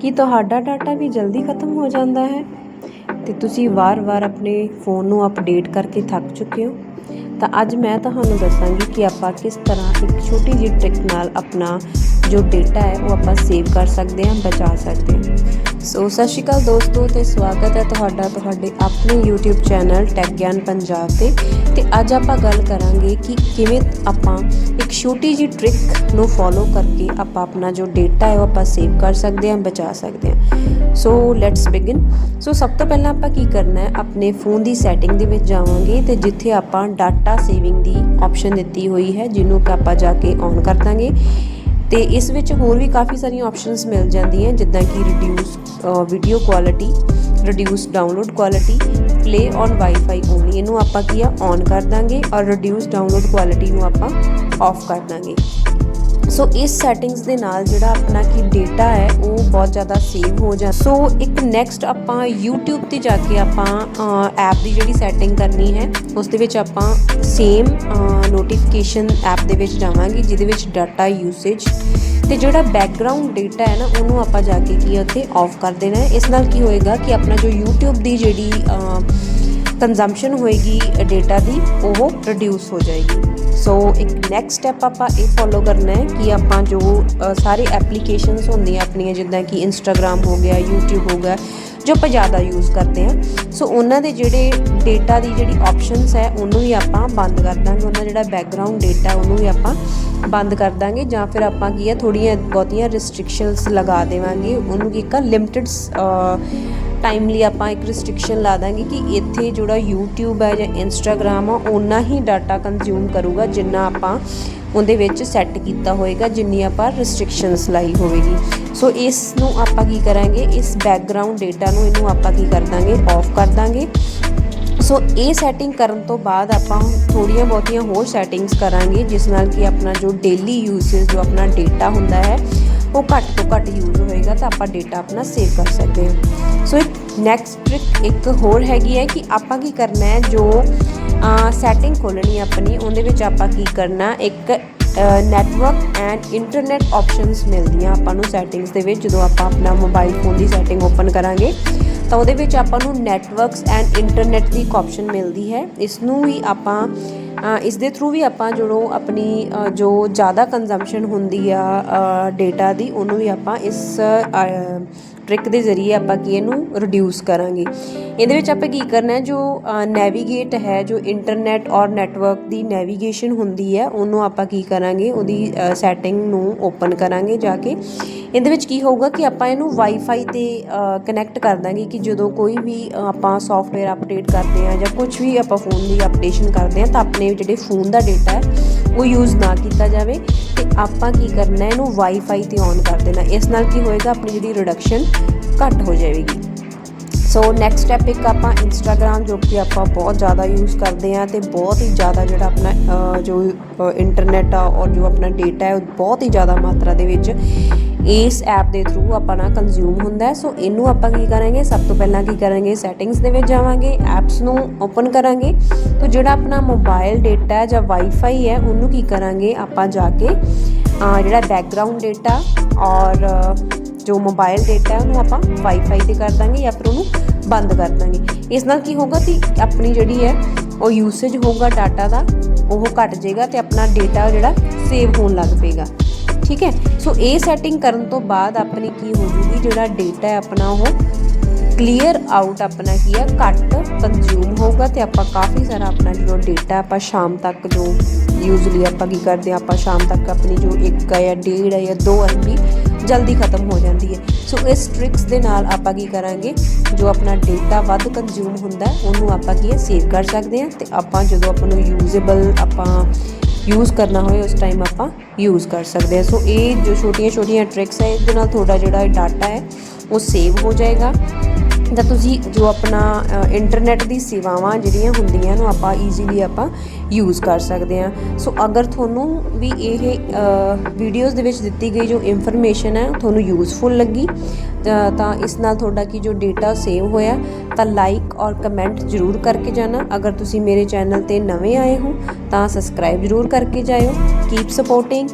ਕੀ ਤੁਹਾਡਾ ਡਾਟਾ ਵੀ ਜਲਦੀ ਖਤਮ ਹੋ ਜਾਂਦਾ ਹੈ? ਤੇ ਤੁਸੀਂ ਵਾਰ-ਵਾਰ ਆਪਣੇ ਫੋਨ ਨੂੰ ਅਪਡੇਟ ਕਰਕੇ ਥੱਕ ਚੁੱਕੇ ਹੋ? ਤਾਂ ਅੱਜ ਮੈਂ ਤੁਹਾਨੂੰ ਦੱਸਾਂਗੀ ਕਿ ਆਪਾਂ ਕਿਸ ਤਰ੍ਹਾਂ ਇੱਕ ਛੋਟੀ ਜਿਹੀ ਟ੍ਰਿਕ ਨਾਲ ਆਪਣਾ ਜੋ ਡਾਟਾ ਹੈ, ਉਹ ਆਪਾਂ ਸੇਵ ਕਰ ਸਕਦੇ ਹਾਂ, ਬਚਾ ਸਕਦੇ ਹਾਂ। ਸੋ ਸਤਿ ਸ਼੍ਰੀ ਅਕਾਲ ਦੋਸਤੋ ਤੇ ਸਵਾਗਤ ਹੈ ਤੁਹਾਡਾ ਤੁਹਾਡੇ ਆਪਣੇ YouTube ਚੈਨਲ ਟੈਕ ਗਿਆਨ ਪੰਜਾਬ ਤੇ। ਤੇ ਅੱਜ ਆਪਾਂ ਗੱਲ ਕਰਾਂਗੇ ਕਿ ਕਿਵੇਂ ਆਪਾਂ ਇੱਕ ਛੋਟੀ ਜਿਹੀ ਟ੍ਰਿਕ ਨੂੰ ਫੋਲੋ ਕਰਕੇ ਆਪਾਂ ਆਪਣਾ ਜੋ ਡੇਟਾ ਹੈ ਉਹ ਆਪਾਂ ਸੇਵ ਕਰ ਸਕਦੇ ਹਾਂ, ਬਚਾ ਸਕਦੇ ਹਾਂ। ਸੋ ਲੈਟਸ ਬਿਗਨ ਸੋ ਸਭ ਤੋਂ ਪਹਿਲਾਂ ਆਪਾਂ ਕੀ ਕਰਨਾ ਹੈ, ਆਪਣੇ ਫੋਨ ਦੀ ਸੈਟਿੰਗ ਦੇ ਵਿੱਚ ਜਾਵਾਂਗੇ ਤੇ ਜਿੱਥੇ ਆਪਾਂ ਡਾਟਾ ਸੇਵਿੰਗ ਦੀ ਆਪਸ਼ਨ ਦਿੱਤੀ ਹੋਈ ਹੈ, ਜਿਹਨੂੰ ਕਿ ਆਪਾਂ ਜਾ ਕੇ ਔਨ ਕਰ ਦਾਂਗੇ। ਤੇ ਇਸ ਵਿੱਚ ਹੋਰ ਵੀ ਕਾਫੀ ਸਾਰੀਆਂ ਆਪਸ਼ਨਸ ਮਿਲ ਜਾਂਦੀਆਂ, ਜਿੱਦਾਂ ਕਿ reduce video quality reduce download quality play on wifi only ਇਹਨੂੰ ਆਪਾਂ ਕੀ ਆ ਔਨ ਕਰ ਦਾਂਗੇ ਔਰ ਰਿਡਿਊਸ ਡਾਊਨਲੋਡ ਕੁਆਲਿਟੀ ਨੂੰ ਆਪਾਂ ਆਫ ਕਰ ਦਾਂਗੇ। ਸੋ ਇਸ ਸੈਟਿੰਗਸ ਦੇ ਨਾਲ ਜਿਹੜਾ ਆਪਣਾ ਕੀ ਡੇਟਾ ਹੈ, ਉਹ ਬਹੁਤ ਜ਼ਿਆਦਾ ਸੇਵ ਹੋ ਜਾ ਸੋ ਇੱਕ ਨੈਕਸਟ ਆਪਾਂ YouTube ਤੇ ਜਾ ਕੇ ਆਪਾਂ ਐਪ ਦੀ ਜਿਹੜੀ ਸੈਟਿੰਗ ਕਰਨੀ ਹੈ, ਉਸ ਦੇ ਵਿੱਚ ਆਪਾਂ ਸੇਮ ਨੋਟੀਫਿਕੇਸ਼ਨ ਐਪ ਦੇ ਵਿੱਚ ਜਾਵਾਂਗੇ, ਜਿਹਦੇ ਵਿੱਚ ਡਾਟਾ ਯੂਸੇਜ ਤੇ ਜਿਹੜਾ ਬੈਕਗ੍ਰਾਉਂਡ ਡਾਟਾ ਹੈ ਨਾ, ਉਹਨੂੰ ਆਪਾਂ ਜਾ ਕੇ ਕੀ ਉੱਥੇ ਆਫ ਕਰ ਦੇਣਾ ਹੈ। ਇਸ ਨਾਲ ਕੀ ਹੋਏਗਾ ਕਿ ਆਪਣਾ ਜੋ YouTube ਦੀ ਜਿਹੜੀ ਕੰਜ਼ੰਪਸ਼ਨ ਹੋਏਗੀ ਡੇਟਾ ਦੀ, ਉਹ ਰਿਡਿਊਸ ਹੋ ਜਾਏਗੀ। ਸੋ ਇੱਕ ਨੈਕਸਟ ਸਟੈਪ ਆਪਾਂ ਇਹ ਫੋਲੋ ਕਰਨਾ ਹੈ ਕਿ ਆਪਾਂ ਜੋ ਸਾਰੇ ਐਪਲੀਕੇਸ਼ਨਸ ਹੁੰਦੀਆਂ ਆਪਣੀਆਂ, ਜਿੱਦਾਂ ਕਿ ਇੰਸਟਾਗ੍ਰam ਹੋ ਗਿਆ, YouTube ਹੋ ਗਿਆ, ਜੋ ਆਪਾਂ ਜ਼ਿਆਦਾ ਯੂਜ਼ ਕਰਦੇ ਆ ਸੋ ਉਹਨਾਂ ਦੇ ਜਿਹੜੇ ਡੇਟਾ ਦੀ ਜਿਹੜੀ ਆਪਸ਼ਨਸ ਹੈ, ਉਹਨੂੰ ਵੀ ਆਪਾਂ ਬੰਦ ਕਰ ਦਾਂਗੇ। ਉਹਨਾਂ ਜਿਹੜਾ ਬੈਕਗ੍ਰਾਉਂਡ ਡੇਟਾ ਉਹਨੂੰ ਵੀ ਆਪਾਂ ਬੰਦ ਕਰ ਦਾਂਗੇ। ਜਾਂ ਫਿਰ ਆਪਾਂ ਕੀ ਹੈ ਥੋੜੀਆਂ ਬਹੁਤੀਆਂ ਰੈਸਟ੍ਰਿਕਸ਼ਨਸ ਲਗਾ ਦੇਵਾਂਗੇ। ਉਹਨੂੰ ਕੀ ਇੱਕ ਲਿਮਟਿਡ ਟਾਈਮਲੀ ਆਪਾਂ ਇੱਕ ਰੈਸਟ੍ਰਿਕਸ਼ਨ ਲਾ ਦਾਂਗੇ ਕਿ ਇੱਥੇ ਜਿਹੜਾ YouTube ਹੈ ਜਾਂ Instagram ਆ ਉਨਾ ਹੀ ਡਾਟਾ ਕੰਜ਼ਿਊਮ ਕਰੂਗਾ ਜਿੰਨਾ ਆਪਾਂ ਉਹਦੇ ਵਿੱਚ ਸੈੱਟ ਕੀਤਾ ਹੋਏਗਾ ਜਿੰਨੀ ਆਪਾਂ ਰੈਸਟ੍ਰਿਕਸ਼ਨਸ ਲਾਈ ਹੋਵੇਗੀ। ਸੋ ਇਸ ਨੂੰ ਆਪਾਂ ਕੀ ਕਰਾਂਗੇ? ਇਸ ਬੈਕਗ੍ਰਾਉਂਡ ਡਾਟਾ ਨੂੰ ਇਹਨੂੰ ਆਪਾਂ ਕੀ ਕਰ ਦਾਂਗੇ? ਆਫ ਕਰ ਦਾਂਗੇ। ਸੋ ਇਹ ਸੈਟਿੰਗ ਕਰਨ ਤੋਂ ਬਾਅਦ ਆਪਾਂ ਥੋੜੀਆਂ ਬਹੁਤੀਆਂ ਹੋਰ ਸੈਟਿੰਗਸ ਕਰਾਂਗੇ, ਜਿਸ ਨਾਲ ਕਿ ਆਪਣਾ ਜੋ ਡੇਲੀ ਯੂਸੇਜ ਜੋ ਆਪਣਾ ਡਾਟਾ ਹੁੰਦਾ ਹੈ ਉਹ ਘੱਟ ਤੋਂ ਘੱਟ ਯੂਜ਼ ਹੋਏਗਾ ਤਾਂ ਆਪਾਂ ਡੇਟਾ ਆਪਣਾ ਸੇਵ ਕਰ ਸਕਦੇ ਹਾਂ। ਸੋ ਇੱਕ ਨੈਕਸਟ ਟ੍ਰਿਕ ਇੱਕ ਹੋਰ ਹੈਗੀ ਹੈ ਕਿ ਆਪਾਂ ਕੀ ਕਰਨਾ ਹੈ, ਜੋ ਸੈਟਿੰਗ ਖੋਲਣੀ ਆਪਣੀ, ਉਹਦੇ ਵਿੱਚ ਆਪਾਂ ਕੀ ਕਰਨਾ, ਇੱਕ ਨੈਟਵਰਕ ਐਂਡ ਇੰਟਰਨੈਟ ਆਪਸ਼ਨਸ ਮਿਲਦੀਆਂ ਆਪਾਂ ਨੂੰ ਸੈਟਿੰਗਸ ਦੇ ਵਿੱਚ, ਜਦੋਂ ਆਪਾਂ ਆਪਣਾ ਮੋਬਾਈਲ ਫੋਨ ਦੀ ਸੈਟਿੰਗ ਓਪਨ ਕਰਾਂਗੇ। ਤਾਂ ਉਹਦੇ ਵਿੱਚ ਆਪਾਂ ਨੂੰ ਨੈਟਵਰਕਸ ਐਂਡ ਇੰਟਰਨੈਟ ਦੀ ਇੱਕ ਆਪਸ਼ਨ ਮਿਲਦੀ ਹੈ। ਇਸ ਨੂੰ ਵੀ ਆਪਾਂ ਇਸ ਦੇ ਥਰੂ ਵੀ ਆਪਾਂ ਜਿਹੜੋ ਆਪਣੀ ਜੋ ਜ਼ਿਆਦਾ ਕੰਜ਼ੰਪਸ਼ਨ ਹੁੰਦੀ ਆ ਡੇਟਾ ਦੀ, ਉਹਨੂੰ ਵੀ ਆਪਾਂ ਇਸ ਟ੍ਰਿਕ ਦੇ ਜ਼ਰੀਏ ਆਪਾਂ ਕੀ ਇਹਨੂੰ ਰਿਡਿਊਸ ਕਰਾਂਗੇ। ਇਹਦੇ ਵਿੱਚ ਆਪਾਂ ਕੀ ਕਰਨਾ ਹੈ, ਜੋ ਨੈਵੀਗੇਟ ਹੈ, ਜੋ ਇੰਟਰਨੈਟ ਔਰ ਨੈਟਵਰਕ ਦੀ ਨੈਵੀਗੇਸ਼ਨ ਹੁੰਦੀ ਹੈ, ਉਹਨੂੰ ਆਪਾਂ ਕੀ ਕਰਾਂਗੇ, ਉਹਦੀ ਸੈਟਿੰਗ ਨੂੰ ਓਪਨ ਕਰਾਂਗੇ ਜਾ ਕੇ। ਇਹਦੇ ਵਿੱਚ ਕੀ ਹੋਊਗਾ ਕਿ ਆਪਾਂ ਇਹਨੂੰ ਵਾਈਫਾਈ ਤੇ ਕਨੈਕਟ ਕਰ ਦਾਂਗੇ ਕਿ ਜਦੋਂ ਕੋਈ ਵੀ ਆਪਾਂ ਸੌਫਟਵੇਅਰ ਅਪਡੇਟ ਕਰਦੇ ਆ ਜਾਂ ਕੁਝ ਵੀ ਆਪਾਂ ਫੋਨ ਦੀ ਅਪਡੇਸ਼ਨ ਕਰਦੇ ਆ ਤਾਂ ਆਪਣੇ ਜਿਹੜੇ ਫੋਨ ਦਾ ਡਾਟਾ ਹੈ, ਉਹ ਯੂਜ਼ ਨਾ ਕੀਤਾ ਜਾਵੇ। ਤੇ ਆਪਾਂ ਕੀ ਕਰਨਾ ਇਹਨੂੰ ਵਾਈਫਾਈ ਤੇ ਔਨ ਕਰ ਦੇਣਾ। ਇਸ ਨਾਲ ਕੀ ਹੋਏਗਾ, ਆਪਣੀ ਜਿਹੜੀ ਰਿਡਕਸ਼ਨ ਘੱਟ ਹੋ ਜਾਵੇਗੀ। ਸੋ ਨੈਕਸਟ ਸਟੈਪ ਇੱਕ ਆਪਾਂ ਇੰਸਟਾਗ੍ਰam ਜੋ ਕਿ ਆਪਾਂ ਬਹੁਤ ਜ਼ਿਆਦਾ ਯੂਜ਼ ਕਰਦੇ ਆ ਤੇ ਬਹੁਤ ਹੀ ਜ਼ਿਆਦਾ ਜਿਹੜਾ ਆਪਣਾ ਜੋ ਇੰਟਰਨੈਟ ਆ ਔਰ ਜੋ ਆਪਣਾ ਡੇਟਾ ਹੈ, ਉਹ ਬਹੁਤ ਹੀ ਜ਼ਿਆਦਾ ਮਾਤਰਾ ਦੇ ਵਿੱਚ ਇਸ ਐਪ ਦੇ ਥਰੂ ਆਪਾਂ ਨਾ ਕੰਜ਼ਿਊਮ ਹੁੰਦਾ ਹੈ। ਸੋ ਇਹਨੂੰ ਆਪਾਂ ਕੀ ਕਰਾਂਗੇ? ਸਭ ਤੋਂ ਪਹਿਲਾਂ ਕੀ ਕਰਾਂਗੇ? ਸੈਟਿੰਗਸ ਦੇ ਵਿੱਚ ਜਾਵਾਂਗੇ ਐਪਸ ਨੂੰ ਓਪਨ ਕਰਾਂਗੇ। ਤਾਂ, ਜਿਹੜਾ ਆਪਣਾ ਮੋਬਾਈਲ ਡਾਟਾ ਜਾਂ ਵਾਈਫਾਈ ਹੈ, ਉਹਨੂੰ ਕੀ ਕਰਾਂਗੇ? ਆਪਾਂ ਜਾ ਕੇ ਜਿਹੜਾ ਬੈਕਗ੍ਰਾਉਂਡ ਡੇਟਾ ਔਰ ਜੋ ਮੋਬਾਈਲ ਡਾਟਾ ਉਹਨੂੰ ਆਪਾਂ ਵਾਈਫਾਈ ਤੇ ਕਰ ਦਾਂਗੇ ਜਾਂ ਫਿਰ ਉਹਨੂੰ ਬੰਦ ਕਰ ਦਾਂਗੇ। ਇਸ ਨਾਲ ਕੀ ਹੋਊਗਾ ਕਿ ਆਪਣੀ ਜਿਹੜੀ ਹੈ, ਉਹ ਯੂਸੇਜ ਹੋਊਗਾ ਡਾਟਾ ਦਾ, ਉਹ ਘਟ ਜਾਏਗਾ ਤੇ ਆਪਣਾ ਡਾਟਾ ਜਿਹੜਾ ਸੇਵ ਹੋਣ ਲੱਗ ਪਏਗਾ। ਠੀਕ ਹੈ? ਸੋ ਇਹ ਸੈਟਿੰਗ ਕਰਨ ਤੋਂ ਬਾਅਦ ਆਪਣੀ ਕੀ ਹੋ ਜੂਗੀ ਜਿਹੜਾ ਡਾਟਾ ਹੈ ਆਪਣਾ ਉਹ ਕਲੀਅਰ ਆਊਟ ਆਪਣਾ ਕੀ ਹੈ, ਘੱਟ ਕੰਜ਼ਿਊਮ ਹੋਊਗਾ ਤੇ ਆਪਾਂ ਕਾਫੀ ਸਾਰਾ ਆਪਣਾ ਜਿਹੜਾ ਡਾਟਾ ਆਪਾਂ ਸ਼ਾਮ ਤੱਕ ਜੋ ਯੂਜ਼ਲੀ ਆਪਾਂ ਕੀ ਕਰਦੇ ਆ ਆਪਾਂ ਸ਼ਾਮ ਤੱਕ ਆਪਣੀ ਜੋ 1 ਜਾਂ 1.5 ਜਾਂ 2 MB ਜਲਦੀ ਖਤਮ ਹੋ ਜਾਂਦੀ ਹੈ। ਸੋ ਇਸ ਟ੍ਰਿਕਸ ਦੇ ਨਾਲ ਆਪਾਂ ਕੀ ਕਰਾਂਗੇ? ਜੋ ਆਪਣਾ ਡੇਟਾ ਵੱਧ ਕੰਜ਼ਿਊਮ ਹੁੰਦਾ ਉਹਨੂੰ ਆਪਾਂ ਕੀ ਹੈ? ਸੇਵ ਕਰ ਸਕਦੇ ਹਾਂ ਤੇ ਆਪਾਂ ਜਦੋਂ ਆਪਾਂ ਨੂੰ ਯੂਜ਼ੇਬਲ ਆਪਾਂ ਯੂਜ਼ ਕਰਨਾ ਹੋਵੇ ਉਸ ਟਾਈਮ ਆਪਾਂ ਯੂਜ਼ ਕਰ ਸਕਦੇ ਹਾਂ। ਸੋ ਇਹ ਜੋ ਛੋਟੀਆਂ ਛੋਟੀਆਂ ਟ੍ਰਿਕਸ ਹੈ, ਇਹਦੇ ਨਾਲ ਤੁਹਾਡਾ ਜਿਹੜਾ ਡਾਟਾ ਹੈ, ਉਹ ਸੇਵ ਹੋ ਜਾਏਗਾ। ਤਾਂ ਤੁਸੀਂ ਜੋ ਆਪਣਾ ਇੰਟਰਨੈਟ ਦੀ ਸੇਵਾਵਾਂ ਜਿਹੜੀਆਂ ਹੁੰਦੀਆਂ ਨੂੰ ਆਪਾਂ ਈਜ਼ੀਲੀ ਆਪਾਂ ਯੂਜ਼ ਕਰ ਸਕਦੇ ਹਾਂ। ਸੋ ਅਗਰ ਤੁਹਾਨੂੰ ਵੀ ਇਹ ਵੀਡੀਓਜ਼ ਦੇ ਵਿੱਚ ਦਿੱਤੀ ਗਈ ਜੋ ਇਨਫੋਰਮੇਸ਼ਨ ਹੈ, ਤੁਹਾਨੂੰ ਯੂਜ਼ਫੁਲ ਲੱਗੀ, ਤਾਂ ਇਸ ਨਾਲ ਤੁਹਾਡਾ ਕੀ ਜੋ ਡੇਟਾ ਸੇਵ ਹੋਇਆ, ਤਾਂ ਲਾਈਕ ਔਰ ਕਮੈਂਟ ਜ਼ਰੂਰ ਕਰਕੇ ਜਾਣਾ। ਅਗਰ ਤੁਸੀਂ ਮੇਰੇ ਚੈਨਲ ਤੇ ਨਵੇਂ ਆਏ ਹੋ, ਤਾਂ ਸਬਸਕ੍ਰਾਈਬ ਜ਼ਰੂਰ ਕਰਕੇ ਜਾਇਓ। Keep supporting